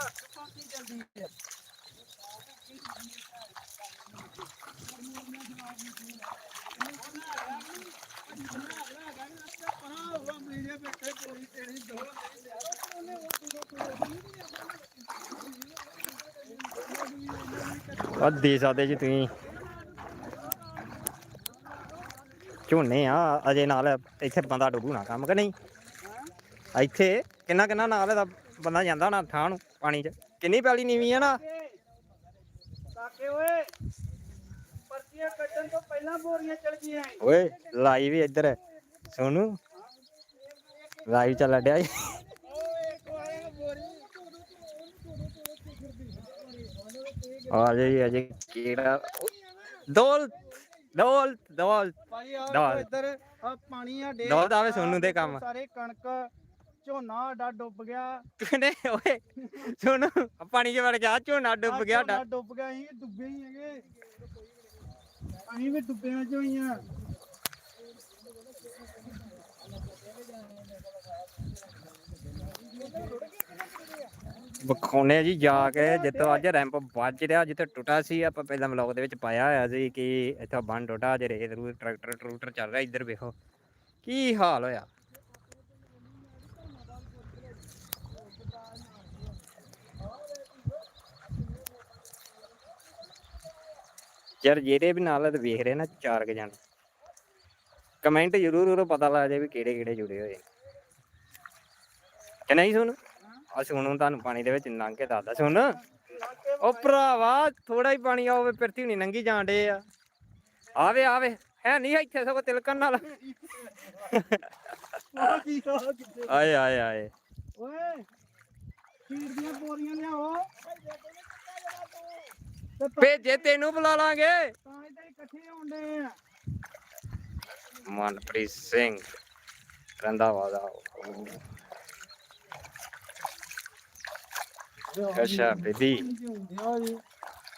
ਘੱਟ ਪਹੁੰਚੀ ਜਾਂਦੀ ਹੈ ਆ ਦੇ ਸਕਦੇ ਜੀ ਤੁਸੀਂ। ਝੋਨੇ ਆ, ਅਜੇ ਨਾਲ ਇੱਥੇ ਬੰਦਾ ਡੁੱਬੂ ਨਾ ਕੰਮ ਕਿ ਨਹੀਂ? ਇੱਥੇ ਕਿੰਨਾ ਕਿੰਨਾ ਨਾਲ ਦਾ ਬੰਦਾ ਜਾਂਦਾ ਹੋਣਾ ਥਾਂ ਨੂੰ? ਪਾਣੀ 'ਚ। ਕਿੰਨੀ ਪੈਲੀ ਨੀਵੀਂ ਆ ਨਾ? ਕਾਕੇ ਓਏ ਪਰਚੀਆਂ ਕੱਟਣ ਤੋਂ ਪਹਿਲਾਂ ਬੋਰੀਆਂ ਚਲ ਗਈਆਂ। ਓਏ ਲਾਈ ਵੀ ਇੱਧਰ। ਸੋਨੂ ਲਾਈਵ ਚੱਲ ਡਿਆ ਆ ਜੀ ਅਜੇ ਕਿਹੜਾ ਦੋਲ ਦੋਲ ਦੋਲ ਭਾਈ ਆ ਇੱਧਰ ਆ ਪਾਣੀ ਆ ਡੇ ਦਵਾ ਦਾਵੇ ਸੋਨੂੰ ਦੇ ਕੰਮ। ਸਾਰੇ ਕਣਕ ਝੋਨਾ ਸਾਡਾ ਡੁੱਬ ਗਿਆ। ਕਿਹਨੇ? ਓਏ ਸੋਨੂ ਪਾਣੀ 'ਚ ਵੜ ਗਿਆ ਝੋਨਾ ਡੁੱਬ ਗਿਆ ਝੋਨਾ ਡਾ ਡੁੱਬ ਗਿਆ ਅਸੀਂ ਡੁੱਬੇ ਹੀ ਹੈਗੇ। ਅਸੀਂ ਵੀ ਡੁੱਬਿਆਂ ਚੋਂ ਹੀ ਆ। ਵਿਖਾਉਣੇ ਆ ਜੀ ਜਾ ਕੇ ਜਿੱਥੋਂ ਅੱਜ ਰੈਂਪ ਵੱਜ ਰਿਹਾ ਜਿੱਥੇ ਟੁੱਟਾ ਸੀ ਆਪਾਂ ਪਹਿਲਾਂ ਵਲੌਗ ਦੇ ਵਿੱਚ ਪਾਇਆ ਹੋਇਆ ਸੀ ਕਿ ਇੱਥੋਂ ਬੰਨ ਟੁੱਟਾ ਜੇ ਰੇਤ ਰੂ ਟਰੈਕਟਰ ਟਰੂਟਰ ਚੱਲ ਰਿਹਾ ਇੱਧਰ ਵੇਖੋ। ਕੀ ਹਾਲ ਹੋਇਆ? ਯਾਰ ਜਿਹੜੇ ਵੀ ਨਾਲ ਵੇਖ ਰਹੇ ਨਾ, ਚਾਰ ਕੁ ਜਣ। ਕਮੈਂਟ ਜ਼ਰੂਰ ਜ਼ਰੂਰ ਪਤਾ ਲੱਗ ਜਾਏ ਵੀ ਕਿਹੜੇ ਕਿਹੜੇ ਜੁੜੇ ਹੋਏ ਕਿ ਨਹੀਂ ਸੁਣ? ਆ ਸੁਣੂ ਤੁਹਾਨੂੰ ਪਾਣੀ ਦੇ ਵਿੱਚ ਲੰਘ ਕੇ ਦੱਸਦਾ, ਸੁਣ। ਉਹ ਭਰਾਵਾ ਥੋੜਾ ਹੀ ਪਾਣੀ ਆਵੇ ਪਿਰਤੀ ਨਹੀਂ ਨੰਗੀ ਜਾਣ ਡੇ ਆ। ਆਵੇ ਆਵੇ, ਹੈ ਨਹੀਂ ਇੱਥੇ ਸਗੋਂ ਤਿਲਕਣ ਨਾਲ। ਆਏ ਆਏ ਆਏ। ਓਏ, ਖੀਰ ਦੀਆਂ ਬੋਰੀਆਂ ਲਿਆਓ। ਭੇਜੇ ਤੈਨੂੰ ਬੁਲਾ ਲਾਂਗੇ। ਤਾਂ ਇਦਾਂ ਇਕੱਠੇ ਹੁੰਦੇ ਆ। ਮਨਪ੍ਰੀਤ ਸਿੰਘ ਰੰਦਾਵਾ ਦਾ। ਅੱਛਾ ਆ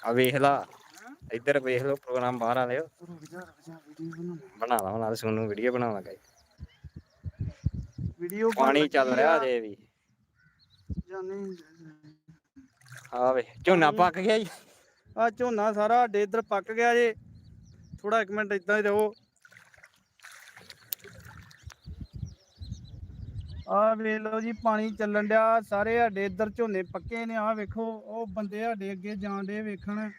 ਆ ਵੇਖ ਲਾ ਇੱਧਰ ਵੇਖ ਲਓ ਪ੍ਰੋਗਰਾਮ ਬਾਹਰ ਜਾ ਰੁਕ ਜਾ ਵੀਡੀਓ ਬਣਾ ਬਣਾ ਲਾ ਸੋਨੂੰ ਵੀਡੀਓ ਬਣਾਉਣ ਲੱਗਾ ਵੀਡੀਓ ਪਾਣੀ ਚੱਲ ਰਿਹਾ ਜੇ ਵੀ ਜਾਨੀ ਆਵੇ ਝੋਨਾ ਪੱਕ ਗਿਆ ਜੀ। ਆ ਝੋਨਾ ਸਾਰਾ ਸਾਡੇ ਇੱਧਰ ਪੱਕ ਗਿਆ ਜੇ। ਥੋੜਾ ਇੱਕ ਮਿੰਟ ਇਦਾਂ ਹੀ ਰਹੋ। ਆ ਵੇਖ ਲਓ ਜੀ ਪਾਣੀ ਚੱਲਣ ਡਿਆ। ਸਾਰੇ ਸਾਡੇ ਇੱਧਰ ਝੋਨੇ ਪੱਕੇ ਨੇ। ਆ ਵੇਖੋ ਉਹ ਬੰਦੇ ਸਾਡੇ ਅੱਗੇ ਜਾਣ ਵੇਖਣ।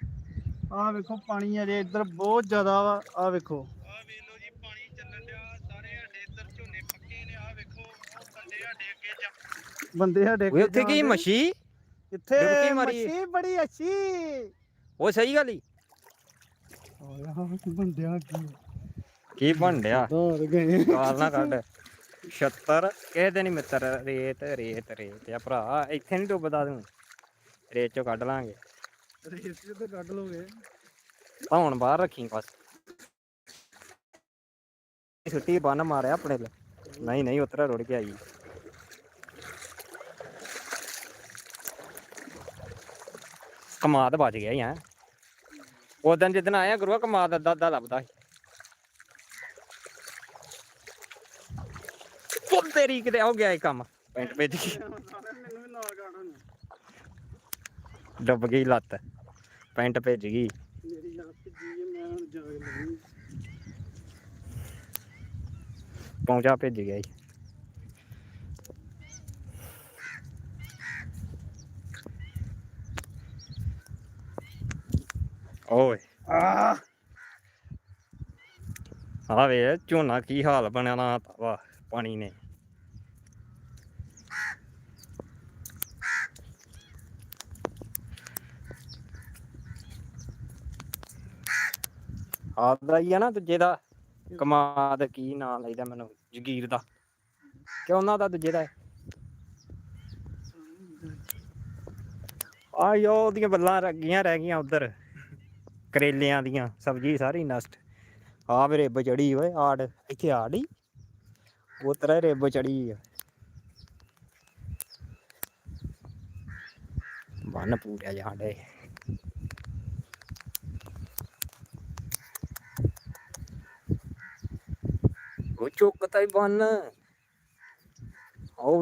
ਆ ਵੇਖੋ ਪਾਣੀ ਅਜੇ ਇੱਧਰ ਬਹੁਤ ਜ਼ਿਆਦਾ ਵਾ। ਆ ਵੇਖੋ। ਆ ਵੇਖ ਲਓ ਜੀ ਪਾਣੀ ਚੱਲਣ ਡਿਆ। ਸਾਰੇ ਸਾਡੇ ਇੱਧਰ ਝੋਨੇ ਪੱਕੇ ਨੇ। ਆ ਵੇਖੋ ਉਹ ਬੰਦੇ ਸਾਡੇ ਅੱਗੇ ਜਾ ਬੰਦੇ ਸਾਡੇ ਓਏ ਅੱਗੇ ਉੱਥੇ ਕੀ। ਮੱਛੀ? ਕਿੱਥੇ ਡੁਬਕੀ ਮਾਰੀ। ਏ। ਮੱਛੀ ਬੜੀ ਅੱਛੀ। ਉਹ ਸਹੀ ਗੱਲ ਹੀ ਬੰਦਿਆ ਕੀ? ਕੀ ਬਣ ਡਿਆ ਦੋਰ ਗਏ। ਗਾਲ ਨਾ ਕੱਢ। 76 ਕਿਸੇ ਦੇ ਨਹੀਂ ਮਿੱਤਰ। ਰੇਤ ਰੇਤ ਰੇਤ। ਆ ਭਰਾ ਇੱਥੇ ਨਹੀਂ ਡੁੱਬਦਾ ਤੂੰ। ਰੇਤ ਚੋਂ ਕੱਢ ਲਾਂਗੇ। ਰੇਸ ਤੇ ਕੱਢ ਲੋਗੇ ਧੌਣ ਬਾਹਰ ਰੱਖੀ ਬਸ। ਛੁੱਟੀ ਬੰਨ ਮਾਰਿਆ ਆਪਣੇ ਲਈ। ਨਹੀਂ ਨਹੀਂ ਉਤਰਾ ਰੁੜ ਕੇ ਆਈ ਕਮਾਦ ਬਚ ਗਿਆ ਯਾਰ ਉਦੋਂ ਜਿੱਦਣ ਆਇਆ ਗੁਰੂਆ, ਕਮਾਦ ਅੱਧਾ ਅੱਧਾ ਲੱਭਦਾ ਸੀ। ਫੁੱਲ ਤੇਰੀ ਕਿਤੇ ਹੋ ਗਿਆ ਇਹ ਕੰਮ। ਪੈਂਟ ਭੇਜ ਗਈ ਡੁੱਬ ਗਈ ਲੱਤ। ਪੈਂਟ ਭੇਜ ਗਈ। ਮੇਰੀ ਲੱਤ ਜੀ ਮੈਂ ਹੁਣ ਜਾਗ ਲਈ ਪਹੁੰਚਾ ਭੇਜ ਗਿਆ ਜੀ ਓਏ। ਆ ਆ ਵੇ ਝੋਨਾ ਕੀ ਹਾਲ ਬਣਿਆ ਨਾ ਵਾ ਪਾਣੀ ਨੇ। ਆਦਾ ਹੀ ਆ ਨਾ ਦੂਜੇ ਦਾ। ਕਮਾਦ ਕੀ ਨਾਂ ਲਈਦਾ ਮੈਨੂੰ ਜਗੀਰ ਦਾ। ਕਿ ਉਹਨਾਂ ਦਾ ਦੂਜੇ ਦਾ ਆਇਓ ਉਹਦੀਆਂ ਬੱਲਾਂ ਲੱਗੀਆਂ ਰਹਿ ਗਈਆਂ ਉਧਰ। ਕਰੇਲਿਆਂ ਦੀਆਂ ਸਬਜ਼ੀ ਸਾਰੀ ਨਸ਼ਟ। ਆ ਮੇਰੇ ਰਿੱਬ ਚੜੀ ਓਏ, ਆੜ, ਇੱਥੇ ਆੜ ਹੀ। ਉਤਰਾ ਰਿੱਬ ਚੜੀ ਆ। ਬੰਨ ਪੂਰਿਆ ਜਾਂਦੇ ਉਹ ਚੁੱਕਤਾ ਹੀ ਬੰਨ। ਆਓ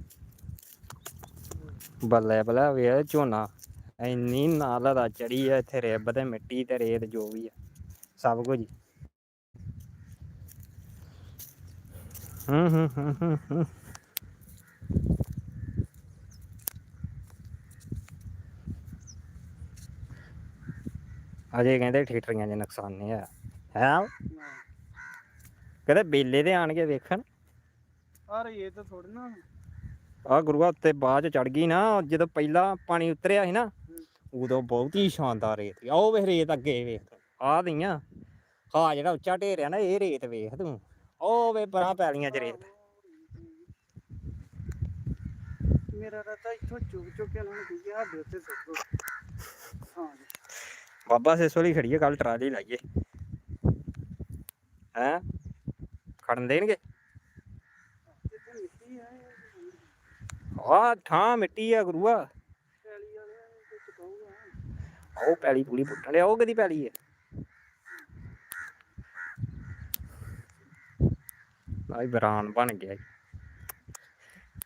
ਬੱਲੇ ਬੱਲੇ ਵੇ ਝੋਨਾ ਇੰਨੀ ਨਾਲ ਦਾ ਚੜੀ ਆ ਇੱਥੇ ਰਿੱਬ ਤੇ ਮਿੱਟੀ ਤੇ ਰੇਤ ਜੋ ਵੀ ਆ ਸਭ ਕੁਝ। ਹੀ। ਹੂੰ ਹੂੰ ਅਜੇ ਕਹਿੰਦੇ ਠੇਠਰੀਆਂ ਦੇ ਨੁਕਸਾਨ ਨਹੀਂ ਆ ਹੈ? ਕਹਿੰਦੇ ਬੇਲੇ ਤੇ ਆਣ ਕੇ ਵੇਖਣ। ਰਹੀ ਇਹ ਤਾਂ ਥੋੜੀ ਨਾ ਆ ਗੁਰੂਆ ਉੱਤੇ ਬਾਅਦ ਚ ਚੜ ਗਈ ਨਾ ਜਦੋਂ ਪਹਿਲਾਂ ਪਾਣੀ ਉਤਰਿਆ ਸੀ ਨਾ ਉਦੋਂ ਬਹੁਤ ਹੀ ਸ਼ਾਨਦਾਰ ਰੇਤ ਸੀ। ਆਹ ਉਹ ਵੇਖ ਰੇਤ ਅੱਗੇ ਵੇਖ। ਆ ਦਈਆਂ ਹਾਂ ਜਿਹੜਾ ਉੱਚਾ ਢੇਰ ਆ ਨਾ ਇਹ ਰੇਤ ਵੇਖ ਤੂੰ। ਉਹ ਵੇ ਪਰਾਂ ਪੈਲੀਆਂ ਚ ਰੇਤ। ਮੇਰਾ ਰਾਤਾ ਇੱਥੋਂ ਚੁੱਕ ਚੁੱਕ ਕੇ ਉਹਨਾਂ ਨੂੰ ਕਹੀਏ ਸਾਡੇ ਉੱਤੇ ਸੁੱਟੋ ਹਾਂ ਜੀ। ਬਾਬਾ ਸਿਸੋਲੀ ਖੜੀ ਹੈ ਕੱਲ ਟਰਾਲੀ ਲਾਈਏ। ਹੈ? ਖੜਨ ਦੇਣਗੇ ਇੱਥੇ ਮਿੱਟੀ ਆ ਆ ਥਾਂ ਮਿੱਟੀ ਆ ਗੁਰੂਆ। ਉਹ ਪੈਲੀ ਪੂਰੀ ਪੁੱਟਣ ਲਿਆ ਉਹ ਕਦੀ ਪੈਲੀ ਹੈ ਆਈ ਬਰਾਨ ਬਣ ਗਿਆ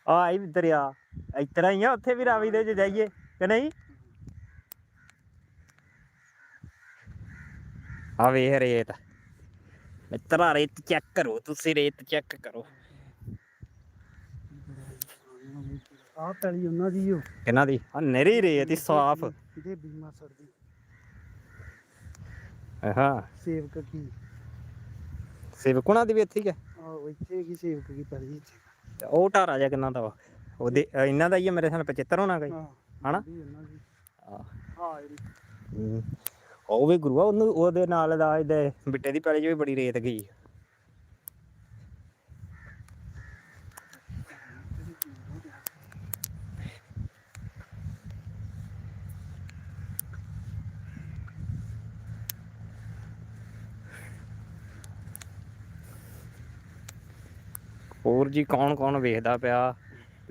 ਆ ਆਈ ਦਰਿਆ ਇਤਰਾ ਹੀ ਆ ਉੱਥੇ ਵੀ ਰਾਵੀ ਦੇ ਚ ਜਾਈਏ, ਕਿ ਨਹੀਂ? ਆ ਵੇਖ ਰੇਤ। ਮਿੱਤਰਾ ਰੇਤ ਚੈੱਕ ਕਰੋ, ਤੁਸੀਂ ਰੇਤ ਚੈੱਕ ਕਰੋ। ਆਹ ਪੈਲੀ ਉਹਨਾਂ ਦੀ ਓ। ਕਿਹਨਾਂ ਦੀ? ਆ ਨਰੀ ਰੇਤ ਹੀ ਸਾਫ਼। ਇਹਦੇ ਬੀਮਾ ਸਰਦੀ ਹਾਂ ਸੇਵਕ ਕੀ? ਸੇਵਕੁਣਾ ਦੀ ਵੀ ਇੱਥੇ ਹੀ ਹੈ ਆਹ ਇੱਥੇ ਕੀ ਸੇਵਕ ਕੀ ਪੈਲੀ ਇੱਥੇ? ਤੇ ਉਹ ਢਾਰਾ ਜਿਹਾ ਕਿੰਨਾ ਦਾ ਵਾ? ਉਹਦੇ ਅ, ਇਹਨਾਂ ਦਾ ਹੀ ਆ ਮੇਰੇ ਸਾਹਮਣੇ 75 ਹੋਣਾ ਗਈ ਹਾਂ ਹਨਾ? ਵੀ ਉਹਨਾਂ ਦੀ। ਹਾਂ ਇਹਦੀ। ਉਹ ਵੀ ਗੁਰੂਆ ਉਹਨੂੰ ਉਹਦੇ ਨਾਲ ਦਾ ਇਹਦੇ ਬਿੱਟੇ ਦੀ ਪੈਲੀ 'ਚ ਵੀ ਬੜੀ ਰੇਤ ਗਈ। ਹੋਰ ਜੀ ਕੌਣ ਕੌਣ ਵੇਖਦਾ ਪਿਆ?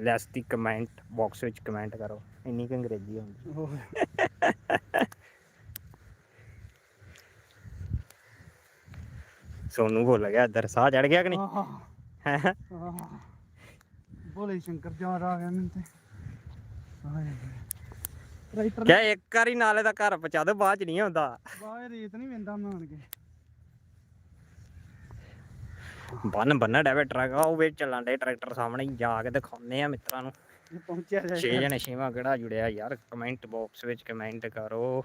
ਲੈਸ ਦੀ ਕਮੈਂਟ ਬਾਕਸ ਵਿੱਚ ਕਮੈਂਟ ਕਰੋ। ਇੰਨੀ ਕੁ ਅੰਗਰੇਜ਼ੀ ਉਹ ਸੋਨੂੰ ਭੁੱਲ ਗਿਆ ਇੱਧਰ ਸਾਹ ਚੜ ਗਿਆ ਕਿ ਨਹੀਂ? ਹੈਂ? ਬੋਲੇ ਸ਼ੰਕਰ ਜਵਾਰ ਆ ਗਿਆ ਮੈਨੂੰ ਤੇ। ਕਿਆ ਇੱਕ ਵਾਰੀ ਨਾਲੇ ਦਾ ਘਰ ਪਹੁੰਚਾ ਦੋ ਬਾਅਦ ਚ ਨਹੀਂ ਆਉਂਦਾ। ਬਾਹਰ ਰੇਤ ਨਹੀਂ ਵਿੰਦਾ ਕੇ ਬੰਨ ਬੰਨਾ ਡੈਵੇ ਟਰੱਕ ਆ ਉਹ ਵੇ ਚੱਲਣ ਦੇ ਟਰੈਕਟਰ ਸਾਹਮਣੇ ਜਾ ਕੇ ਦਿਖਾਉਂਦੇ ਆ ਮਿੱਤਰਾਂ ਨੂੰ। ਪਹੁੰਚਿਆ ਛੇ ਜਾਏ ਜਣੇ ਛੇਵਾਂ ਕਿਹੜਾ ਜੁੜਿਆ ਯਾਰ ਕਮੈਂਟ ਬਾਕਸ ਵਿੱਚ ਕਮੈਂਟ ਕਰੋ।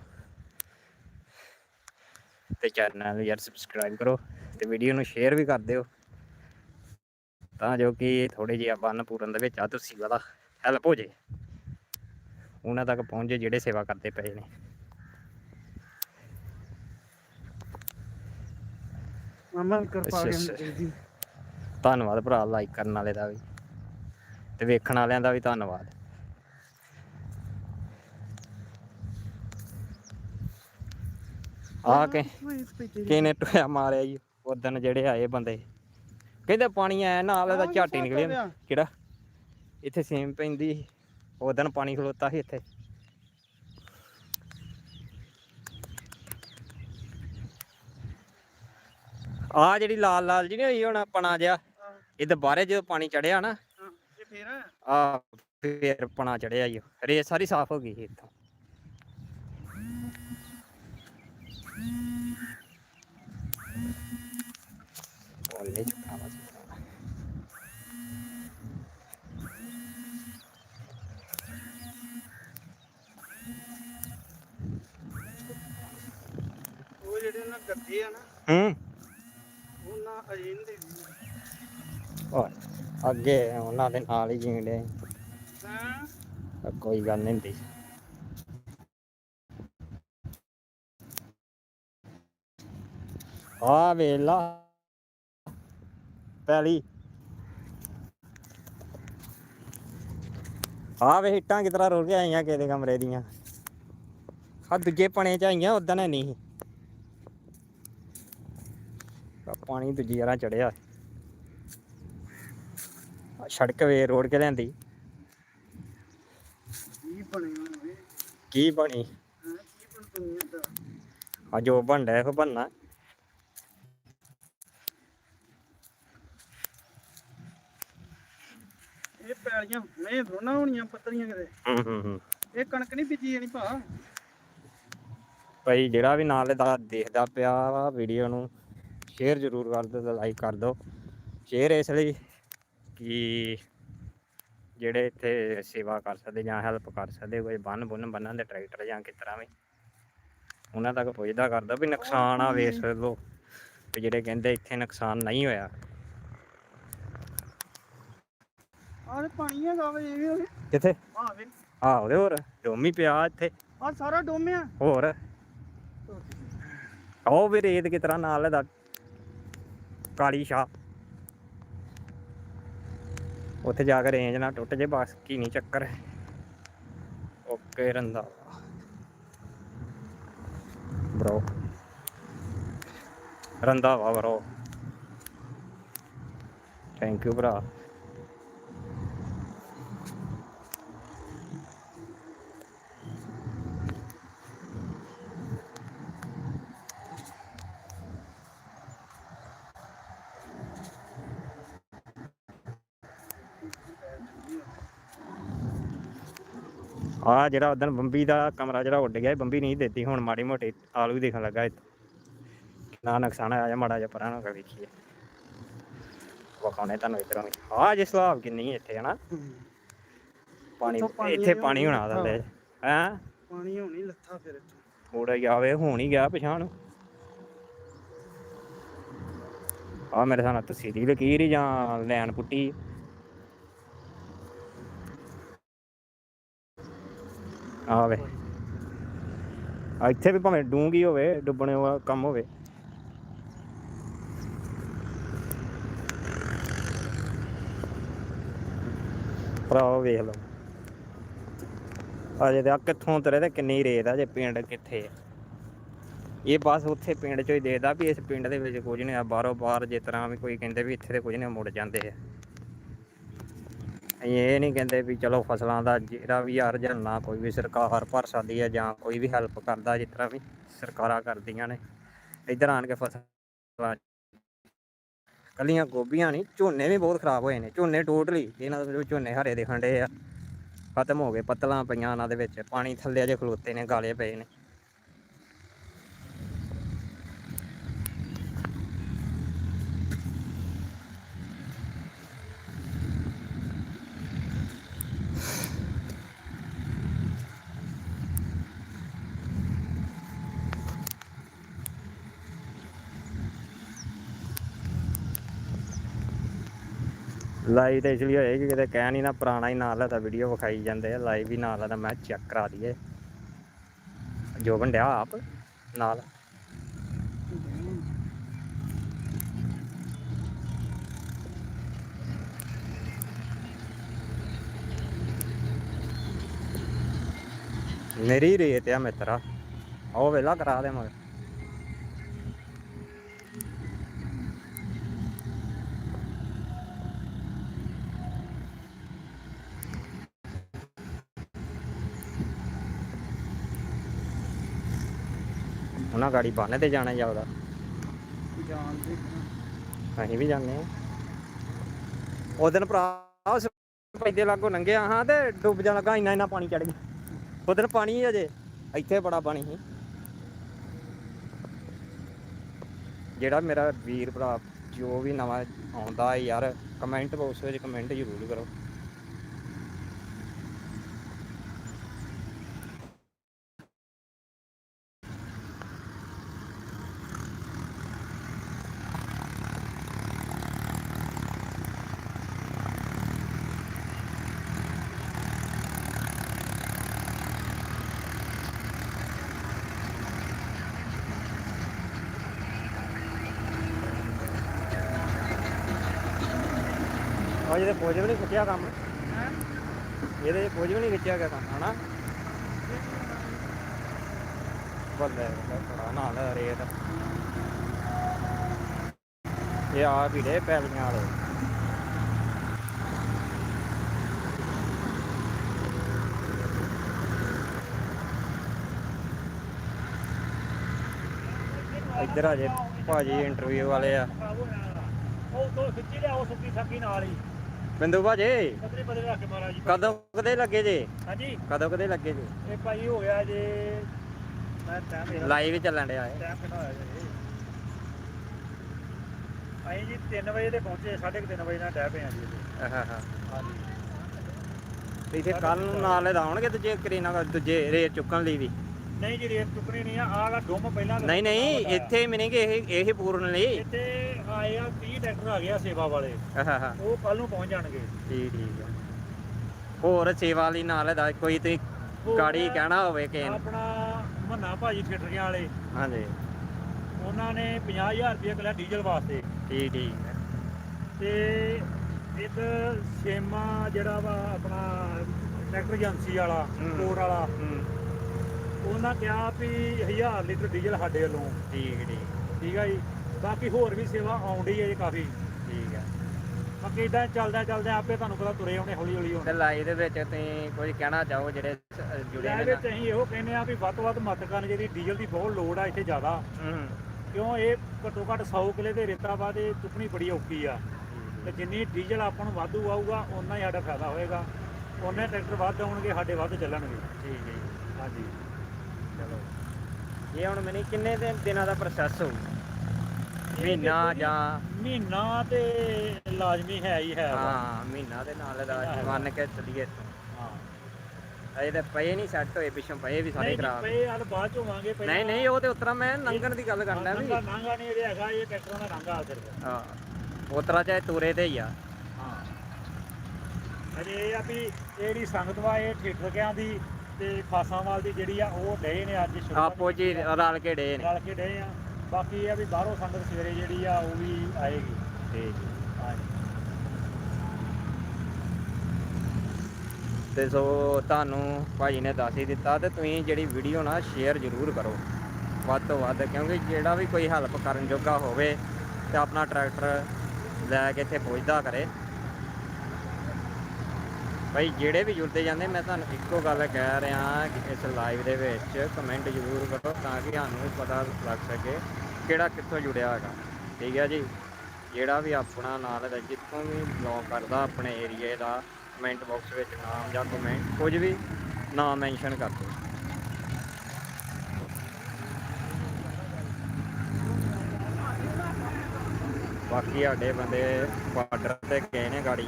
ਤੇ ਚੈਨਲ ਨੂੰ ਯਾਰ ਸਬਸਕ੍ਰਾਈਬ ਕਰੋ ਤੇ ਵੀਡੀਓ ਨੂੰ ਸ਼ੇਅਰ ਵੀ ਕਰ ਦਿਓ। ਤਾਂ ਜੋ ਕਿ ਥੋੜੇ ਜਿਹਾ ਬੰਨ ਪੂਰਨ ਦੇ ਵਿੱਚ ਆ ਤੁਸੀਂ ਵਾਲਾ ਹੈਲਪ ਹੋ ਜੇ। ਉਹਨਾਂ ਤੱਕ ਪਹੁੰਚੇ ਜਿਹੜੇ ਸੇਵਾ ਕਰਦੇ ਪਏ ਨੇ। ਕਿਰਪਾ ਧੰਨਵਾਦ ਭਰਾ ਲਾਈਕ ਕਰਨ ਵਾਲੇ ਦਾ ਵੀ। ਤੇ ਵੇਖਣ ਵਾਲਿਆਂ ਦਾ ਵੀ ਧੰਨਵਾਦ। ਆ ਕੇ ਕਿਨੇ ਟੋਇਆ ਮਾਰਿਆ ਜੀ? ਉਦਣ ਜਿਹੜੇ ਆਏ ਬੰਦੇ। ਕਹਿੰਦੇ ਪਾਣੀ ਆਇਆ ਨਾਲ ਇਹਦਾ ਆਹ ਝਾਟੀ ਕੀ ਨਿਕਲੀ ਹਿਸਾਬ ਕਿਹੜਾ? ਇੱਥੇ ਸੇਮ ਪੈਂਦੀ ਸੀ। ਉਦਣ ਪਾਣੀ ਖਲੋਤਾ ਸੀ ਇੱਥੇ। ਆ ਜਿਹੜੀ ਲਾਲ ਲਾਲ ਜੀ ਨਹੀਂ ਹੋਈ ਹੁਣ ਪਣਾ ਜਿਹਾ ਇਹਦੇ ਬਾਰੇ ਜਦੋਂ ਪਾਣੀ ਚੜਿਆ ਨਾ ਇਹ ਫੇਰ? ਆ ਫੇਰ ਪਣਾ ਚੜਿਆ ਜੀ ਰੇਤ ਸਾਰੀ ਸਾਫ਼ ਹੋ ਗਈ ਸੀ ਇੱਥੋਂ। ਬੋਲੇ ਚੁੱਕਾ ਵਾ ਸੀ ਉਹ ਜਿਹੜੇ ਉਹਨਾਂ ਗੱਦੇ ਆ ਨਾ ਹੂੰ ਉਹਨਾਂ ਅਜੇ ਨਹੀਂ ਦੇ ਓਏ, ਅੱਗੇ ਉਹਨਾਂ ਦੇ ਨਾਲ ਹੀ ਜੀਂਦੇ। ਕੋਈ ਗੱਲ ਨਹੀਂ ਹੁੰਦੀ। ਆ ਵੇਲਾ। ਪੈਲੀ। ਆ ਵੇ ਇੱਟਾਂ ਕਿਤਰਾ ਰੁੜ ਕੇ ਆਈਆਂ ਕਿਤੇ ਕਮਰੇ ਦੀਆਂ। ਆ ਦੂਜੇ ਪਣੇ ਚ ਆਈਆਂ ਉਦਾਂ ਨੇ ਨਹੀਂ ਆਹ ਪਾਣੀ ਦੂਜੀ ਯਾਰਾਂ ਚੜਿਆ ਸੜਕ ਵੇ ਰੋਡ ਕੇ ਲਿਆਂਦੀ। ਕੀ ਬਣੇ ਕੀ ਬਣੀ? ਬਣ ਆ ਜੋ ਬਣਦਾ ਇਹੋ ਬਣਨਾ। ਇਹ ਪੈਲੀਆਂ ਹੁਣੇ ਰੋਣਾ ਹੋਣੀਆਂ ਪੱਤਰੀਆਂ ਕਿਤੇ। ਹੂੰ ਹੂੰ ਹੂੰ। ਇਹ ਕਣਕ ਨਹੀਂ ਬੀਜੀ ਜਾਣੀ ਭਾ। ਭਾਈ ਜਿਹੜਾ ਵੀ ਨਾਲ ਦਾ ਦੇਖਦਾ ਪਿਆ ਵਾ ਵੀਡੀਓ ਨੂੰ। ਸ਼ੇਅਰ ਜ਼ਰੂਰ ਕਰ ਦਿਓ ਲਾਈਕ ਕਰ ਦਿਓ। ਸ਼ੇਅਰ ਇਸ ਲਈ ਕਿ ਜਿਹੜੇ ਇੱਥੇ ਸੇਵਾ ਕਰ ਸਕਦੇ ਜਾਂ ਹੈਲਪ ਕਰ ਸਕਦੇ ਕੋਈ ਬੰਨ ਬੁੰਨ ਬੰਨਣ ਦੇ ਟਰੈਕਟਰ ਜਾਂ ਕਿਸ ਤਰ੍ਹਾਂ ਵੀ ਉਹਨਾਂ ਤੱਕ ਪਹੁੰਚਦਾ ਕਰਦਾ ਵੀ ਨੁਕਸਾਨ ਆ ਵੇਖ ਲਓ ਤੇ ਜਿਹੜੇ ਕਹਿੰਦੇ ਇੱਥੇ ਨੁਕਸਾਨ ਨਹੀਂ ਹੋਇਆ। ਤੇ ਪਾਣੀ ਹੈਗਾ ਵੇ ਇਹ ਵੀ ਕਿੱਥੇ? ਆਹ ਵੇ ਆ ਉਹਦੇ ਹੋਰ ਡੋਮੀ ਪਿਆ ਇੱਥੇ। ਆਹ ਸਾਰਾ ਡੋਮਿਆ ਹੋਰ। ਉਹ ਵੀ ਰੇਤ ਕਿਸ ਤਰ੍ਹਾਂ ਨਾਲ ਦਾ ਕਾਲੀ ਸ਼ਾਹ। ਉੱਥੇ ਜਾ ਕੇ ਰੇਂਜ ਨਾ ਟੁੱਟ ਜੇ, ਬਸ ਕੀ ਨਹੀਂ ਚੱਕਰ। ਓਕੇ ਰੰਦਾ ਬ్రో ਰੰਦਾ ਵਾ ਬ్రో ਥੈਂਕ ਯੂ ਭਰਾ। ਆ ਜਿਹੜਾ ਉਦੋਂ ਬੰਬੀ ਦਾ ਕਮਰਾ ਜਿਹੜਾ ਉੱਡ ਗਿਆ ਬੰਬੀ ਨਹੀਂ ਦਿੱਤੀ ਹੁਣ ਮਾੜੀ ਮੋਟੀ ਆਲੂ ਦਿਖਣ ਲੱਗਾ ਇੱਥੇ ਕਿੰਨਾ ਨੁਕਸਾਨ ਆਇਆ ਮਾੜਾ ਜਿਹਾ ਪਰਾਂ ਨੂੰ ਵੇਖੀਏ। ਵਿਖਾਉਣੇ ਤੁਹਾਨੂੰ ਇਧਰੋਂ ਵੀ ਆ ਜਿਸ ਹਿਸਾਬ ਕਿੰਨੀ ਇੱਥੇ ਹਨਾ? ਪਾਣੀ ਇੱਥੋਂ ਪਾਣੀ ਹੋਣਾ ਥੱਲੇ। ਹੈਂ। ਪਾਣੀ ਹੋਣੀ ਲੱਥਾ ਫਿਰ ਇੱਥੋਂ। ਥੋੜਾ ਜਾਵੇ ਹੁਣ ਹੀ ਗਿਆ ਪਛਾਣ। ਆ ਮੇਰੇ ਸਾਹਮਣੇ ਤਸੀਰੀ ਲਕੀਰ ਹੀ ਜਾਂ ਲੈਣ ਪੁੱਟੀ। ਆ ਵੇ। ਇੱਥੇ ਵੀ ਭਾਵੇਂ ਡੂੰਗੀ ਹੋਵੇ, ਡੁੱਬਣੇ ਵਾਲਾ ਕੰਮ ਹੋਵੇ। ਭਰਾਓ ਵੇਖ ਲਓ। ਅਜੇ ਤੇ ਆ ਕਿੱਥੋਂ ਤੇਰੇ ਤੇ ਕਿੰਨੀ ਰੇਤ ਆ ਜੇ ਪਿੰਡ ਕਿੱਥੇ ਆ। ਇਹ ਬਸ ਉੱਥੇ ਪਿੰਡ ਚੋਂ ਹੀ ਦੇਖਦਾ ਵੀ ਇਸ ਪਿੰਡ ਦੇ ਵਿੱਚ ਕੁਝ ਨਹੀਂ ਆ, ਬਾਹਰੋਂ ਬਾਹਰ ਜਿਸ ਤਰ੍ਹਾਂ ਵੀ ਕੋਈ ਕਹਿੰਦੇ ਵੀ ਇੱਥੇ ਤੇ ਕੁਝ ਨਹੀਂ ਮੁੜ ਜਾਂਦੇ ਆ। ਅਸੀਂ ਇਹ ਨਹੀਂ ਕਹਿੰਦੇ ਵੀ ਚਲੋ ਫਸਲਾਂ ਦਾ ਜਿਹੜਾ ਵੀ ਆ ਰੁਝਾਨਾ ਕੋਈ ਵੀ ਸਰਕਾਰ ਭਰ ਸਕਦੀ ਹੈ ਜਾਂ ਕੋਈ ਵੀ ਹੈਲਪ ਕਰਦਾ ਜਿਸ ਤਰ੍ਹਾਂ ਵੀ ਸਰਕਾਰਾਂ ਕਰਦੀਆਂ ਨੇ, ਇੱਧਰ ਆਣ ਕੇ ਫਸਲਾਂ ਕੱਲੀਆਂ ਗੋਭੀਆਂ ਨਹੀਂ, ਝੋਨੇ ਵੀ ਬਹੁਤ ਖਰਾਬ ਹੋਏ ਨੇ, ਝੋਨੇ ਟੋਟਲੀ ਇਹਨਾਂ ਦੇ ਵਿੱਚ ਝੋਨੇ ਹਰੇ ਦਿਖਣ ਡੇ ਆ, ਖਤਮ ਹੋ ਗਏ, ਪੱਤਲਾਂ ਪਈਆਂ ਉਹਨਾਂ ਦੇ ਵਿੱਚ, ਪਾਣੀ ਥੱਲੇ ਅਜੇ ਖਲੋਤੇ ਨੇ, ਗਾਲੇ ਪਏ ਨੇ। ਲਾਈਵ ਤੇ ਇਸ ਲਈ ਹੋਏ ਕਿ ਕਿਤੇ ਕਹਿ ਨਹੀਂ ਨਾ, ਪੁਰਾਣਾ ਹੀ ਨਾਲ ਤਾਂ ਵੀਡੀਓ ਵਿਖਾਈ ਜਾਂਦੇ ਆ ਲਾਈਵ ਹੀ ਨਾਲ ਦਾ ਮੈਂ ਚੈੱਕ ਕਰਾ ਦਈਏ। ਜੋ ਬੰਡਿਆ ਆਪ ਨਾਲ? ਮੇਰੀ ਰੇਤ ਆ ਮਿੱਤਰਾ। ਉਹ ਵੇਲਾ ਕਰਾ ਦੇ ਮਗਰ। ਉਹਨਾਂ ਗਾੜੀ ਬੰਨ ਤੇ ਜਾਣਾ ਜਾਉਦਾ ਜਾਣ ਅਸੀਂ ਵੀ ਜਾਂਦੇ ਆ ਉਹ ਦਿਨ ਭਰਾ ਪੈਦੇ ਲਾਗੋ ਲੰਘਿਆ ਹਾਂ ਤੇ ਡੁੱਬ ਜਾਣ ਲੱਗਾ ਇੰਨਾ ਇੰਨਾ ਪਾਣੀ ਚੜ ਗਿਆ। ਉਹ ਦਿਨ ਪਾਣੀ ਹੀ ਅਜੇ ਇੱਥੇ ਬੜਾ ਪਾਣੀ ਸੀ। ਜਿਹੜਾ ਮੇਰਾ ਵੀਰ ਭਰਾ ਜੋ ਵੀ ਨਵਾਂ ਆਉਂਦਾ ਯਾਰ ਕਮੈਂਟ ਬਾਕਸ ਵਿੱਚ ਕਮੈਂਟ ਜ਼ਰੂਰ ਕਰੋ। ਅਜੇ ਤੇ ਕੁਝ ਵੀ ਨਹੀਂ ਕੁੱਟਿਆ ਕੰਮ। ਇਹਦੇ 'ਚ ਕੁਝ ਵੀ ਨਹੀਂ ਖਿੱਚਿਆ ਗਿਆ ਕੰਮ ਹਨਾ? ਬੱਲੇ ਬੜਾ ਨਾਲ ਰੇਤ। ਇਹ ਆ ਵੀੜੇ ਪੈਲੀਆਂ ਵਾਲੇ। ਇੱਧਰ ਆ ਜੇ ਭਾਜੀ ਇੰਟਰਵਿਊ ਵਾਲੇ ਆ। ਉਹ ਤੋਂ ਖਿੱਚੀ ਲਿਆ ਉਹ ਸੁੱਕੀ ਸੱਕੀ ਨਾਲ ਹੀ। ਬਿੰਦੂ ਭਾਜੀ। ਕਦਰੇ ਬਦਲੇ ਰੱਖ ਕੇ ਮਹਾਰਾਜ ਜੀ। ਕਦੋਂ ਕਦੇ ਲੱਗੇ ਜੇ? ਹਾਂਜੀ। ਕਦੋਂ ਕਦੇ ਲੱਗੇ ਜੇ? ਇਹ ਭਾਈ ਹੋ ਗਿਆ ਜੇ ਮੈਂ ਟਾਈਮ ਮੇਰਾ ਲਾਈਵ ਹੀ ਚੱਲਣ ਡਿਆ ਏ ਟਾਈਮ ਕਿੰਨਾ ਹੋਇਆ ਜੀ? ਅਸੀਂ ਜੀ 3 ਵਜੇ ਤੇ ਪਹੁੰਚੇ 3:30 ਵਜੇ ਨਾਲ ਪਏ ਆ ਜੀ। ਆਹਾ ਹਾ। ਹਾਂਜੀ। ਤੇ ਇੱਥੇ ਕੱਲ ਨੂੰ ਨਾਲ ਲਾਉਣਗੇ ਦੂਜੇ ਕਰੀਨਾ ਦੂਜੇ ਰੇਤ ਚੁੱਕਣ ਲਈ ਵੀ? ਨਹੀਂ ਜੀ ਰੇਤ ਚੁੱਕਣੀ ਨਹੀਂ ਆ ਆਹ ਵਾਲਾ ਡੁੰਮ ਪਹਿਲਾਂ ਨਹੀਂ ਨਹੀਂ ਇੱਥੇ ਮਿਲਣਗੇ ਇਹ ਇਹ ਪੂਰਨ ਲਈ ਇੱਥੇ ਆਏ ਆ 30 ਟਰੈਕਟਰ ਆ ਗਏ ਆ ਸੇਵਾ ਵਾਲੇ। ਆਹਾ ਹਾ ਉਹ ਕੱਲ ਨੂੰ ਪਹੁੰਚ ਜਾਣਗੇ। ਠੀਕ ਠੀਕ ਆ। ਹੋਰ ਸੇਵਾ ਲਈ ਨਾਲ ਦਾ ਕੋਈ ਹੋਰ ਗਾੜੀ ਕਹਿਣਾ ਹੋਵੇ ਕਿ ਆਪਣਾ ਮੰਨਾ ਭਾਜੀ ਠੇਠਰੀਆਂ ਵਾਲੇ। ਹਾਂਜੀ ਉਹਨਾਂ ਨੇ 50000 ਰੁਪਏ ਕਿਹਾ ਡੀਜ਼ਲ ਵਾਸਤੇ। ਠੀਕ ਠੀਕ ਹੈ। ਤੇ ਇੱਕ ਛੇਮਾ ਜਿਹੜਾ ਵਾ ਆਪਣਾ ਟਰੈਕਟਰ ਏਜੰਸੀ ਵਾਲਾ ਹੂੰ। ਕੋਟ ਵਾਲਾ। ਹੂੰ। ਉਹਨਾਂ ਕਿਹਾ ਵੀ 1000 ਲੀਟਰ ਡੀਜ਼ਲ ਸਾਡੇ ਵੱਲੋਂ। ਠੀਕ ਠੀਕ। ਠੀਕ ਆ ਜੀ। ਬਾਕੀ ਹੋਰ ਵੀ ਸੇਵਾ ਆਉਂਦੀ ਹੈ ਜੀ ਕਾਫੀ। ਠੀਕ ਹੈ ਬਾਕੀ ਇਦਾਂ ਚੱਲਦਾ ਚੱਲਦਾ ਆਪੇ ਤੁਹਾਨੂੰ ਪਤਾ ਤੁਰੇ ਆਉਣੇ ਹੌਲੀ ਹੌਲੀ ਤੇ ਲਾਈਵ ਦੇ ਵਿੱਚ ਤੁਸੀਂ ਕੁਝ ਕਹਿਣਾ ਚਾਹੋ ਜਿਹੜੇ ਸ- ਜੁੜੇ ਇਹਦੇ ਨੇ ਵਿੱਚ ਅਸੀਂ ਇਹੋ ਕਹਿੰਦੇ ਆ ਵੀ ਵੱਧ ਤੋਂ ਵੱਧ ਮਦਦ ਕਰਨ ਜਿਹੜੀ ਡੀਜ਼ਲ ਦੀ ਬਹੁਤ ਲੋੜ ਆ ਇੱਥੇ ਜ਼ਿਆਦਾ। ਹੂੰ। ਕਿਉਂ ਇਹ ਘੱਟੋ ਘੱਟ 100 ਕਿਲੇ ਦੇ ਰੇਤਾ ਵਾ ਤੇ ਚੁੱਕਣੀ ਬੜੀ ਔਖੀ ਆ। ਤੇ ਜਿੰਨੀ ਡੀਜ਼ਲ ਆਪਾਂ ਨੂੰ ਵਾਧੂ ਆਊਗਾ ਓਨਾ ਹੀ ਸਾਡਾ ਫਾਇਦਾ ਹੋਏਗਾ। ਉਹਨੇ ਟਰੈਕਟਰ ਵੱਧ ਆਉਣਗੇ ਸਾਡੇ ਵੱਧ ਚੱਲਣਗੇ। ਠੀਕ ਹੈ ਜੀ। ਹਾਂਜੀ। ਚਲੋ। ਇਹ ਹੁਣ ਮੈਨੂੰ ਕਿੰਨੇ ਦਿਨ ਦਿਨਾਂ ਦਾ ਪ੍ਰੋਸੈਸ ਹੋਊ? ਮਹੀਨਾ ਜਾਂ ਮਹੀਨਾ ਤੇ ਲਾਜ਼ਮੀ ਹੈ ਹੀ ਹੈ ਵਾ। ਹਾਂ ਮਹੀਨਾ ਦੇ ਨਾਲ ਦਾ। ਮੰਨ ਕੇ ਚੱਲੀਏ ਇੱਥੋਂ। ਹਾਂ। ਅਜੇ ਤੇ ਪਏ ਨਹੀਂ ਸੈੱਟ ਹੋਏ ਪਿੱਛੋਂ ਪਏ ਵੀ ਸਾਰੇ ਨਹੀਂ ਖਰਾਬ। ਪਏ ਹਾਲ ਬਾਅਦ ਚ ਹੋਵਾਂਗੇ ਨਹੀਂ ਨਹੀਂ ਉਹ ਤੇ ਉਤਰਾ ਮੈਂ ਲੰਘਣ ਦੀ ਗੱਲ ਕਰਦਾ ਵੀ। ਨਾਂਗਾ ਨਾਂਗਾ ਨਹੀਂ ਇਹਦੇ ਹੈਗਾ ਇਹ ਟਰੈਕਟਰਾਂ ਦਾ ਨਾਂਗਾ ਸਿਰਫ ਹਾਂ ਉਤਰਾ ਚਾਹੇ ਤੂਰੇ ਤੇ ਹੀ ਆ। ਹਾਂ। ਅਜੇ ਇਹ ਆ ਵੀ ਇਹ ਜਿਹੜੀ ਸੰਗਤ ਵਾ ਇਹ ਠੇਠਕਿਆਂ ਦੀ। ਤੇ ਖਾਸਾਂਵਾਲ ਦੀ ਜਿਹੜੀ ਆ ਉਹ ਡਏ ਨੇ ਅੱਜ ਸ਼ੁਰੂ ਆਪੋ ਜੀ ਰਲ ਕੇ ਡੇ ਨੇ। ਰਲ ਕੇ ਡਏ ਆ। ਬਾਕੀ ਇਹ ਆ ਵੀ ਬਾਹਰੋਂ ਸੰਗਤ ਸਵੇਰੇ ਜਿਹੜੀ ਆ ਉਹ ਵੀ ਆਏਗੀ। ਠੀਕ ਹਾਂਜੀ। ਤੇ ਸੋ ਤੁਹਾਨੂੰ ਭਾਜੀ ਨੇ ਦੱਸ ਹੀ ਦਿੱਤਾ ਤੇ ਤੁਸੀਂ ਜਿਹੜੀ ਵੀਡੀਓ ਨਾ ਸ਼ੇਅਰ ਜ਼ਰੂਰ ਕਰੋ। ਵੱਧ ਤੋਂ ਵੱਧ ਕਿਉਂਕਿ ਜਿਹੜਾ ਵੀ ਕੋਈ ਹੈਲਪ ਕਰਨ ਜੋਗਾ ਹੋਵੇ ਤੇ ਆਪਣਾ ਟਰੈਕਟਰ ਲੈ ਕੇ ਇੱਥੇ ਪਹੁੰਚਦਾ ਕਰੇ। ਭਾਈ ਜਿਹੜੇ ਵੀ ਜੁੜਦੇ ਜਾਂਦੇ, ਮੈਂ ਤੁਹਾਨੂੰ ਇੱਕੋ ਗੱਲ ਕਹਿ ਰਿਹਾ ਕਿ ਇਸ ਲਾਈਵ ਦੇ ਵਿੱਚ ਕਮੈਂਟ ਜ਼ਰੂਰ ਕਰੋ ਤਾਂ ਕਿ ਸਾਨੂੰ ਪਤਾ ਲੱਗ ਸਕੇ ਕਿਹੜਾ ਕਿੱਥੋਂ ਜੁੜਿਆ ਹੈਗਾ। ਠੀਕ ਹੈ ਜੀ? ਜਿਹੜਾ ਵੀ ਆਪਣਾ ਨਾਲ ਦਾ, ਜਿੱਥੋਂ ਵੀ ਬਲੌਗ ਕਰਦਾ ਆਪਣੇ ਏਰੀਏ ਦਾ ਕਮੈਂਟ ਬਾਕਸ ਵਿੱਚ ਨਾਮ ਜਾਂ ਕਮੈਂਟ ਕੁਝ ਵੀ ਨਾਮ ਮੈਂਸ਼ਨ ਕਰ ਦਿਓ। ਬਾਕੀ ਸਾਡੇ ਬੰਦੇ ਬਾਰਡਰ ਤੇ ਗਏ ਨੇ ਗਾੜੀ।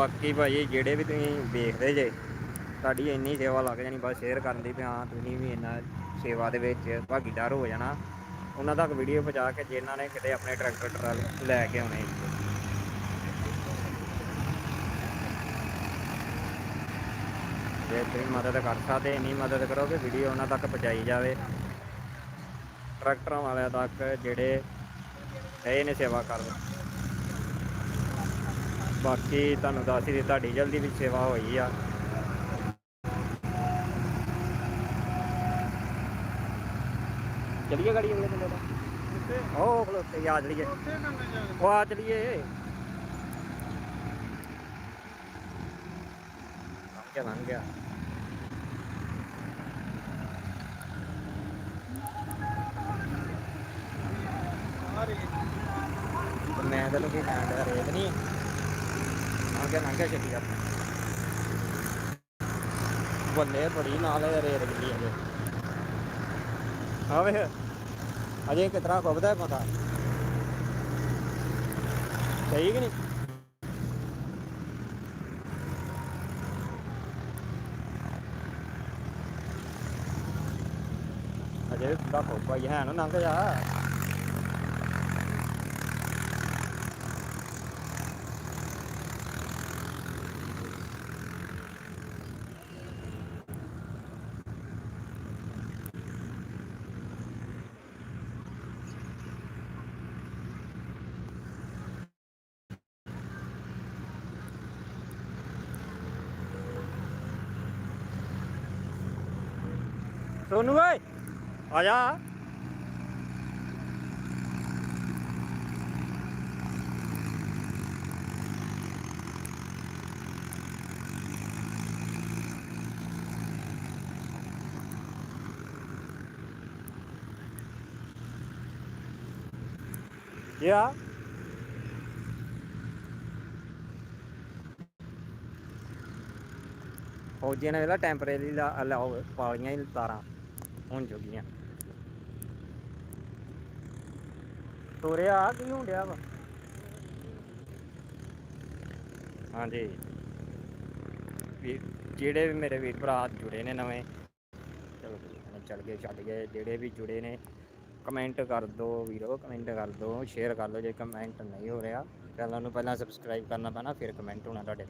ਬਾਕੀ ਭਾਈ ਜਿਹੜੇ ਵੀ ਤੁਸੀਂ ਵੇਖਦੇ ਜੇ, ਤੁਹਾਡੀ ਇੰਨੀ ਸੇਵਾ ਲੱਗ ਜਾਣੀ, ਬਸ ਸ਼ੇਅਰ ਕਰਨ ਦੀ ਵੀ ਹਾਂ, ਤੁਸੀਂ ਵੀ ਇੰਨਾ ਸੇਵਾ ਦੇ ਵਿੱਚ ਭਾਗੀਦਾਰ ਹੋ ਜਾਣਾ। ਉਹਨਾਂ ਤੱਕ ਵੀਡੀਓ ਪਹੁੰਚਾ ਕੇ ਜਿਨ੍ਹਾਂ ਨੇ ਕਿਤੇ ਆਪਣੇ ਟਰੈਕਟਰ ਟਰਾਲੇ ਲੈ ਕੇ ਆਉਣੇ ਜੇ ਤੁਸੀਂ ਮਦਦ ਕਰ ਸਕਦੇ, ਇੰਨੀ ਮਦਦ ਕਰੋ ਕਿ ਵੀਡੀਓ ਉਹਨਾਂ ਤੱਕ ਪਹੁੰਚਾਈ ਜਾਵੇ। ਟਰੈਕਟਰਾਂ ਵਾਲਿਆਂ ਤੱਕ ਜਿਹੜੇ ਇਹ ਨੇ ਸੇਵਾ ਕਰਦੇ ਬਾਕੀ ਤੁਹਾਨੂੰ ਦੱਸ ਹੀ ਦਿੱਤਾ ਡੀਜ਼ਲ ਦੀ ਵੀ ਸੇਵਾ ਹੋਈ ਆ। ਚਲੀਏ ਗਾੜੀ ਅਗਲੇ ਬੰਦੇ ਦਾ? ਉਹ ਖਲੋਤੇ ਆ ਚਲੀਏ। ਉਹ ਆ ਚਲੀਏ। ਗਿਆ ਲੰਘ ਗਿਆ। ਮੈਂ ਤੈਨੂੰ ਕੀ ਕਹਿਣ ਡਿਆ ਰੇਤ ਨਹੀਂ ਗਿਆ ਲੰਘ ਛੱਡੀ ਆ ਬੱਲੇ ਬੜੀ ਨਾਲ ਇਹ ਰੇਤ ਮਿਲੀ ਅਜੇ ਆ ਅਜੇ ਕਿਤਰਾ ਖੁੱਬਦਾ ਪਤਾ। ਸਹੀ ਕਿ ਨਹੀਂ? ਅਜੇ ਥੋੜਾ ਖੋਪਾ ਹੀ ਹੈ ਨਾ ਲੰਘ ਜਾ ਸੋਨੂ ਓਏ ਆ ਜਾ ਯਾ ਫੌਜੀਆਂ ਨੇ ਵੇਲਾ ਟੈਂਪਰੇਰੀ ਲਾ ਲਾਓ ਪਾਲੀਆਂ ਹੀ ਤਾਰਾਂ ਹੁਣ ਜੋਗੀਆਂ ਤੋਰਿਆ ਕੀ ਹੁੰਦਿਆ ਵਾ? ਹਾਂਜੀ। ਵੀ ਜਿਹੜੇ ਵੀ ਮੇਰੇ ਵੀਰ ਭਰਾ ਜੁੜੇ ਨੇ ਨਵੇਂ, ਚਲੋ ਚੱਲ ਗਏ, ਛੱਡ ਗਏ। ਜਿਹੜੇ ਵੀ ਜੁੜੇ ਨੇ ਕਮੈਂਟ ਕਰ ਦਿਓ ਵੀਰੋ ਕਮੈਂਟ ਕਰ ਦਿਓ ਸ਼ੇਅਰ ਕਰ ਦਿਓ ਜੇ ਕਮੈਂਟ ਨਹੀਂ ਹੋ ਰਿਹਾ, ਚੈਨਲ ਨੂੰ ਪਹਿਲਾਂ ਸਬਸਕ੍ਰਾਈਬ ਕਰਨਾ ਪੈਣਾ, ਫਿਰ ਕਮੈਂਟ ਹੋਣਾ ਤੁਹਾਡੇ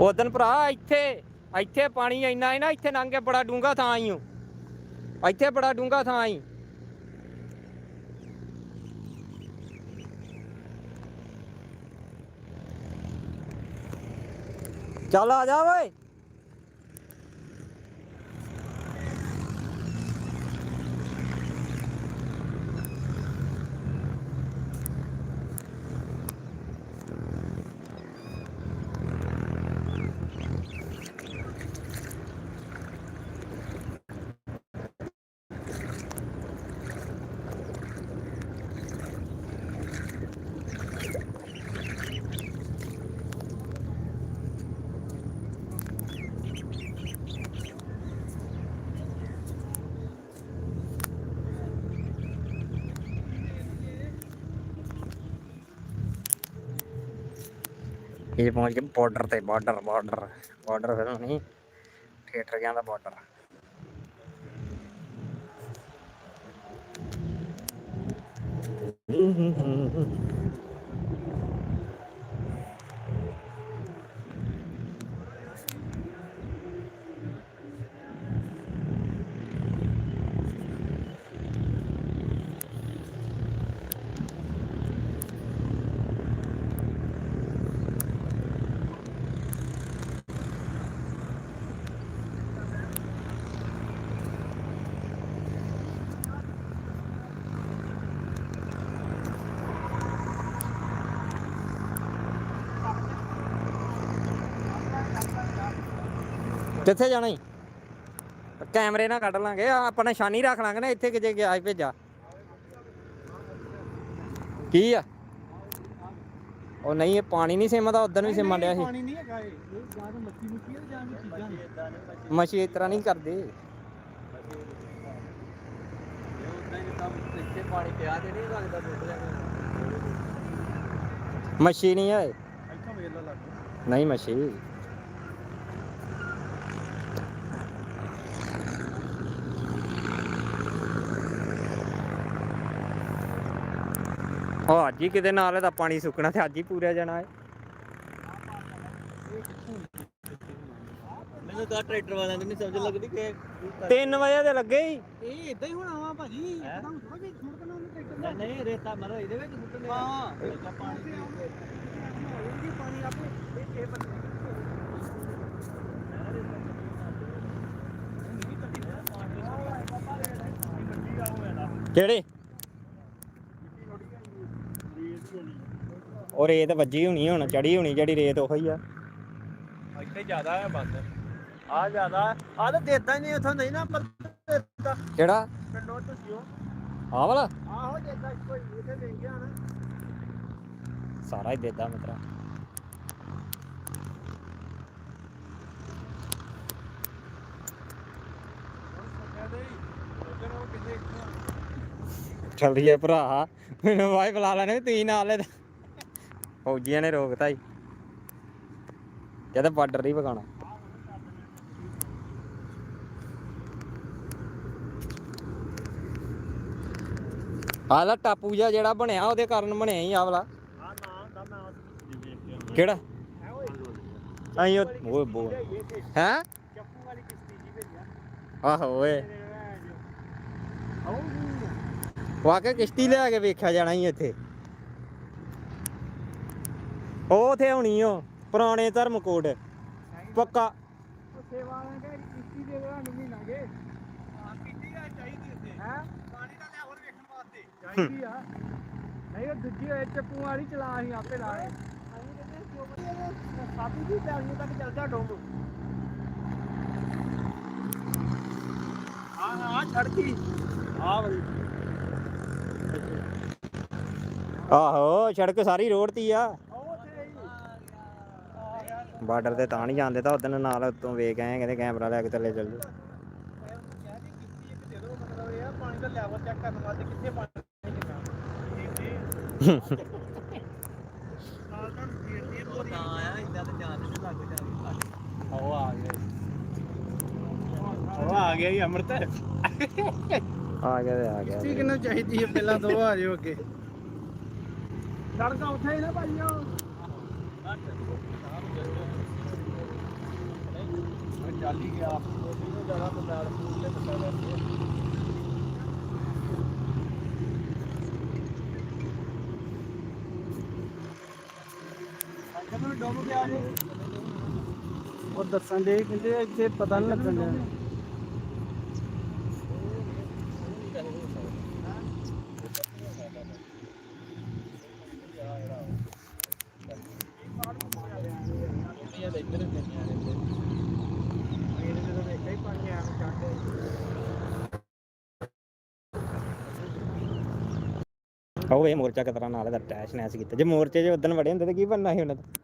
ਤੋਂ ਭਰਾ, ਇੱਥੇ ਇੱਥੇ ਪਾਣੀ ਇੰਨਾ ਹੈ ਨਾ, ਇੱਥੇ ਲੰਘ ਕੇ ਬੜਾ ਡੂੰਗਾ ਥਾਂ ਆਈ ਓ। ਇੱਥੇ ਬੜਾ ਡੂੰਗਾ ਥਾਂ ਆਈ। ਚੱਲ ਆ ਜਾ ਓਏ। ਇਹ ਪਹੁੰਚ ਗਏ ਬਾਰਡਰ ਤੇ ਬਾਰਡਰ ਬਾਰਡਰ ਬਾਰਡਰ ਫਿਰ ਨਹੀਂ ਥੀਏਟਰ ਗਿਆ ਦਾ ਬਾਰਡਰ ਕਿੱਥੇ ਜਾਣਾ ਈ? ਕੈਮਰੇ ਨਾਲ ਕੱਢ ਲਾਂਗੇ ਆ ਆਪਾਂ ਨਿਸ਼ਾਨੀ ਰੱਖ ਲਾਂਗੇ ਨਾ ਇੱਥੇ ਕਿਤੇ ਗਿਆ ਸੀ ਭੇਜਾ। ਕੀ ਆ? ਉਹ ਨਹੀਂ ਇਹ ਪਾਣੀ ਨਹੀਂ ਸਿਮਦਾ ਉਦੋਂ ਵੀ ਸਿਮਣ ਡਿਆ ਸੀ। ਪਾਣੀ ਨਹੀਂ ਹੈਗਾ ਇਹ। ਇਹ ਜਾਂ ਤਾਂ ਮੱਛੀ ਮੁੱਛੀ ਹੈ ਜਾਂ ਵੀ ਚੀਜ਼ਾਂ ਨੇ। ਮਛੀ ਇਸ ਤਰ੍ਹਾਂ ਨਹੀਂ ਕਰਦੇ। ਇੱਥੇ ਪਾਣੀ ਪਿਆ ਤੇ ਨਹੀਂ ਲੱਗਦਾ ਦੁੱਧ ਲੈਣਾ ਮੱਛੀ ਨਹੀਂ ਹੈ ਇੱਥੋਂ ਵੇਲਾ ਲੱਗ। ਨਹੀਂ ਮੱਛੀ। ਉਹ ਅੱਜ ਹੀ ਕਿਤੇ ਨਾਲ ਇਹਦਾ ਪਾਣੀ ਸੁੱਕਣਾ ਤੇ ਅੱਜ ਹੀ ਪੂਰਿਆ ਜਾਣਾ ਹੈ ਮੈਨੂੰ ਤਾਂ ਟਰੈਕਟਰ ਵਾਲਿਆਂ ਦੀ ਨਹੀਂ ਸਮਝ ਲੱਗਦੀ ਕਿ 3 ਵਜੇ ਦੇ ਲੱਗੇ ਹੀ। ਇਹ ਇਦਾਂ ਹੀ ਹੋਣਾ ਵਾ ਭਾਜੀ ਇੱਕਦਮ ਥੋੜਾ ਵੀ ਛੁੱਟ ਦੇਣਾ ਉਹਨੂੰ ਟਰੈਕਟਰ ਨਹੀਂ ਰੇਤਾ ਮਰੋ ਇਹਦੇ ਵਿੱਚ ਸੁੱਟਨੇ ਹਾਂ। ਰੇਤਾ ਪਾਣੀ ਪੀ ਪਾਣੀ ਆਪੇ ਇਹ ਇਹ ਬੰਦੇ ਕਿਹੜੇ? ਉਹ ਰੇਤ ਵੱਜੀ ਹੋਣੀ ਹੁਣ ਚੜੀ ਹੋਣੀ ਜਿਹੜੀ ਰੇਤ ਉਹੀ ਆ। ਇੱਥੇ ਜ਼ਿਆਦਾ ਹੈ ਬਸ ਆ ਜ਼ਿਆਦਾ ਆ। ਤਾਂ ਦੇਦਾ ਹੀ ਨਹੀਂ ਉਥੋਂ ਨਹੀਂ ਨਾ ਪਰ ਦੇਦਾ ਕਿਹੜਾ? ਪਿੰਡੋਂ ਤੁਸੀਂ ਆਹ ਵਾਲਾ? ਆਹੋ ਦੇਦਾ ਕੋਈ ਇਥੇ ਦੇ ਗਿਆ ਨਾ। ਸਾਰਾ ਹੀ ਦੇਦਾ ਮਿੱਤਰਾ। ਚੱਲ ਰਹੀ ਹੈ ਭਰਾ। ਮੈਨੂੰ ਵਾਈ ਬੁਲਾ ਲੈਣੇ ਤੁਸੀਂ ਨਾਲ ਲੈ। ਫੌਜੀਆਂ ਨੇ ਰੋਕਤਾ ਹੀ ਜਦ ਬਾਰਡਰ ਨਹੀਂ ਪਕਾਉਣਾ। ਆਹ ਟਾਪੂ ਜਿਹਾ ਜਿਹੜਾ ਬਣਿਆ, ਉਹਦੇ ਕਾਰਨ ਬਣਿਆ ਹੀ ਆਹ ਕਿਹੜਾ? ਹੈ ਓਏ ਬੋ ਹੈ? ਚੱਪੂ ਵਾਲੀ ਕਿਸ਼ਤੀ ਜੀ ਭੇਜਿਆ ਆਹੋ ਓਏ ਆਉ ਕਿਸ਼ਤੀ ਲੈ ਕੇ ਵੇਖਿਆ ਜਾਣਾ ਹੀ ਇੱਥੇ। ਉਹ ਉਥੇ ਹੋਣੀ ਓ ਪੁਰਾਣੇ ਧਰਮਕੋਟ। ਪੱਕਾ। ਸੇਵਾ ਵਾਲਿਆਂ ਕਹਿੰਦੇ ਕਿਸ਼ਤੀ ਦੇ ਦੇਣਾ ਨੂੰ ਮਹੀਨਾ ਕੇ। ਹਾਂ ਕਿੱਡੀ ਆ ਚਾਹੀਦੀ ਉੱਤੇ ਹੈ? ਪਾਣੀ ਦਾ ਲੈਵਲ ਵੇਖਣ ਵਾਸਤੇ। ਚਾਹੀਦੀ ਆ। ਨਹੀਂ ਉਹ ਦੂਜੀ ਹੋਏ ਚੱਪੂ ਵਾਲੀ ਚਲਾ ਅਸੀਂ ਆਪੇ ਲਾਏ ਸਾਬੀ ਦੀ ਟਾਈਮ ਤੱਕ ਚੱਲਦਾ ਡੋਮ ਹਾਂ ਹਾਂ ਛੜਕੀ ਆ ਬਈ ਆਹੋ ਸੜਕ ਸਾਰੀ ਰੋਡ ਤੀ ਆ। ਉੱਥੇ ਬਾਰਡਰ ਤੇ ਤਾਂ ਨਹੀਂ ਜਾਂਦੇ ਤਾਂ ਉਦੋਂ ਨਾਲ ਉੱਤੋਂ ਵੇਖ ਆਏ ਕਹਿੰਦੇ ਕੈਮਰਾ ਲੈ ਕੇ ਥੱਲੇ ਚੱਲ। ਜਾਓ ਮਤਲਬ ਇਹ ਆ ਪਾਣੀ ਦਾ ਲੈਵਲ ਚੈੱਕ ਕਰਨ ਵਾਸਤੇ ਕਿੱਥੇ ਪਾਣੀ ਕਿੰਨਾ ਨਾਲ ਤੁਹਾਨੂੰ ਫੇਰ ਦੀ ਬੋਰੀ ਆਇਆ ਇਦਾਂ ਤੇ ਜਾਣ ਨਹੀਂ ਲੱਗ ਜਾਵੇ ਉਹ ਆ ਗਿਆ ਉਹ ਆ ਗਿਆ ਹੀ ਅਮਰਤ ਆ ਗਿਆ ਤੇ ਆ ਗਿਆ ਕੀ ਕਿੰਨਾ ਚਾਹੀਦੀ ਹੈ ਪਹਿਲਾਂ ਦੋ ਆ ਜਿਓ ਅੱਗੇ। ਸੜਕਾਂ ਉੱਥੇ ਹੀ ਨਾ ਭਾਈਓ ਚੱਲ ਗਿਆ ਉਹਨੂੰ ਜ਼ਿਆਦਾ ਬੰਦਾਲ ਫੂਲ ਤੇ ਪਤਾ ਲੱਗ ਉਹ ਦੱਸਣ ਦੇ ਕਹਿੰਦੇ ਇੱਥੇ ਪਤਾ ਨਹੀਂ ਲੱਗਣ ਡਿਆ ਮੇਰੇ ਜਦੋਂ ਦੇਖਿਆ ਹੀ ਪਾਣੀ ਆ ਕੇ ਚੜ੍ਹਦੇ ਉਹ ਇਹ ਮੋਰਚਾ ਕਿਤਰਾ ਨਾਲ ਦਾ ਟੈਸ਼ ਨੈਸ ਕੀਤਾ? ਜੇ ਮੋਰਚੇ 'ਚ ਉਦੋਂ ਵੜੇ ਹੁੰਦੇ ਤਾਂ ਕੀ ਬਣਨਾ ਸੀ ਉਹਨਾਂ ਦਾ?